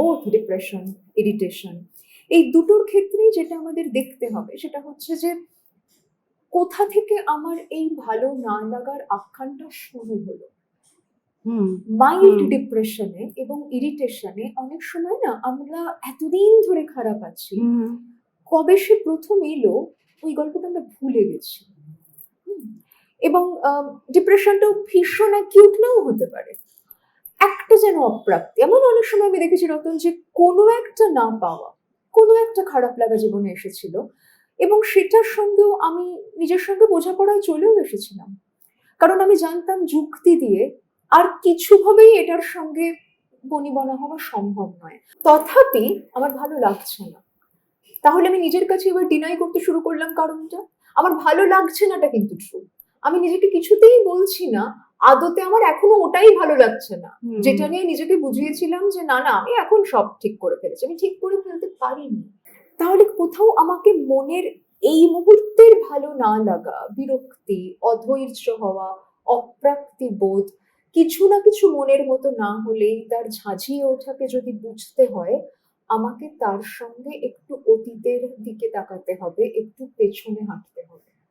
Both depression irritation এই দুটোর ক্ষেত্রেই যেটা আমাদের দেখতে হবে সেটা হচ্ছে যে কোথা থেকে আমার এই ভালো না লাগার আখ্যানটা শুরু হলো? মাইল্ড ডিপ্রেশনে এবং ইরিটেশনে অনেক সময় না আমরা এতদিন ধরে খারাপ আছি। কবে সে প্রথম এলো ওই গল্পটা আমরা ভুলে গেছি। এবং ডিপ্রেশনটাও ভীষণ অ্যাকিউট নাও হতে পারে। একটা যেন অপ্রাপ্তি। এমন অনেক সময় আমি দেখেছি রতন যে কোনো একটা না পাওয়া, কোনো একটা খারাপ লাগা জীবনে এসেছিল এবং সেটার সঙ্গেও আমি নিজের সঙ্গে বোঝাপড়ায় চলেও এসেছিলাম। কারণ আমি জানতাম যুক্তি দিয়ে আর কিছুভাবেই এটার সঙ্গে বনিবনা হওয়া সম্ভব নয়। তথাপি আমার ভালো লাগছে না। তাহলে আমি নিজের কাছে এবার ডিনাই করতে শুরু করলাম কারণটা? আমার ভালো লাগছে নাটা কিন্তু ট্রু আমি নিজেকে কিছুতেই বলছি না আদতে আমার এখনও ওটাই ভালো লাগছে না। যেটা নিয়ে নিজেকে বুঝিয়েছিলাম যে না না আমি এখন সব ঠিক করে ফেলেছি। আমি ঠিক করে ফেলতে পারিনি। তাহলে কোথাও আমাকে মনের এই মুহূর্তের ভালো না লাগা বিরক্তি অধৈর্য হওয়া অপ্রাপ্তি বোধ কিছু না কিছু মনের মতো না হলেই তার ঝাঁঝিয়ে ওঠাকে যদি বুঝতে হয় আমাকে তার সঙ্গে একটু অতীতের দিকে তাকাতে হবে একটু পেছনে হাঁটতে হবে।